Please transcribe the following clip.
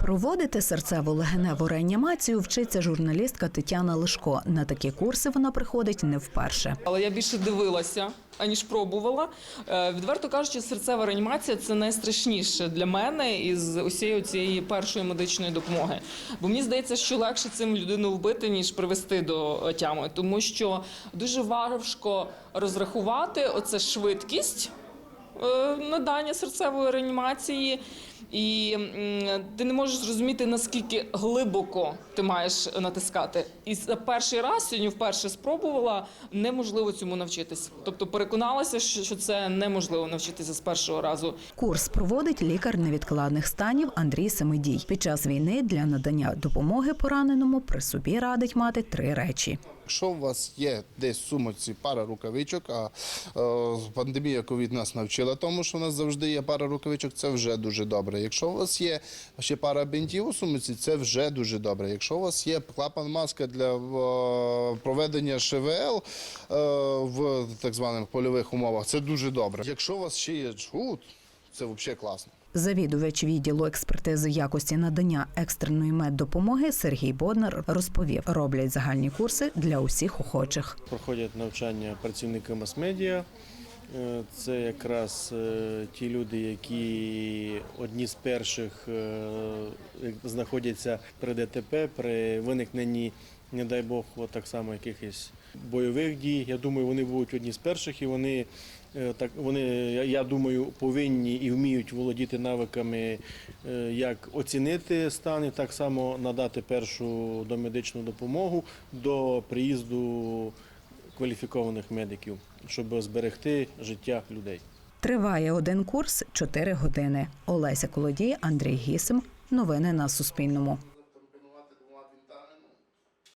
Проводити серцево-легеневу реанімацію вчиться журналістка Тетяна Лишко. На такі курси вона приходить не вперше. Але я більше дивилася, аніж пробувала. Е, Відверто кажучи, серцева реанімація це найстрашніше для мене із усієї цієї першої медичної допомоги. Бо мені здається, що легше цим людину вбити, ніж привести до тями, тому що дуже важко розрахувати оце швидкість надання серцевої реанімації. І ти не можеш зрозуміти, наскільки глибоко ти маєш натискати. І за перший раз сьогодні вперше спробувала, неможливо цьому навчитись. Тобто переконалася, що це неможливо навчитися з першого разу. Курс проводить лікар невідкладних станів Андрій Семидій. Під час війни для надання допомоги пораненому при собі радить мати три речі. Якщо у вас є десь в сумочці пара рукавичок, а е, пандемія ковід нас навчила тому, що у нас завжди є пара рукавичок, це вже дуже добре. Якщо у вас є ще пара бинтів у сумочці, це вже дуже добре. Якщо у вас є клапан маска для е, проведення ШВЛ е, в так званих польових умовах, це дуже добре. Якщо у вас ще є джгут, це взагалі класно. Завідувач відділу експертизи якості надання екстреної меддопомоги Сергій Боднар розповів, роблять загальні курси для усіх охочих. проходять навчання працівники мас-медіа. Е, Це якраз е, ті люди, які одні з перших е, знаходяться при ДТП, при виникненні, не дай Бог, от так само якихось бойових дій. Я думаю, вони будуть одні з перших і вони так вони, я- я думаю, повинні і вміють володіти навиками, е, як оцінити стан і так само надати першу домедичну допомогу до приїзду кваліфікованих медиків, щоб зберегти життя людей. Триває один курс 4 години. Олеся Колодій, Андрій Гісим. Новини на Суспільному.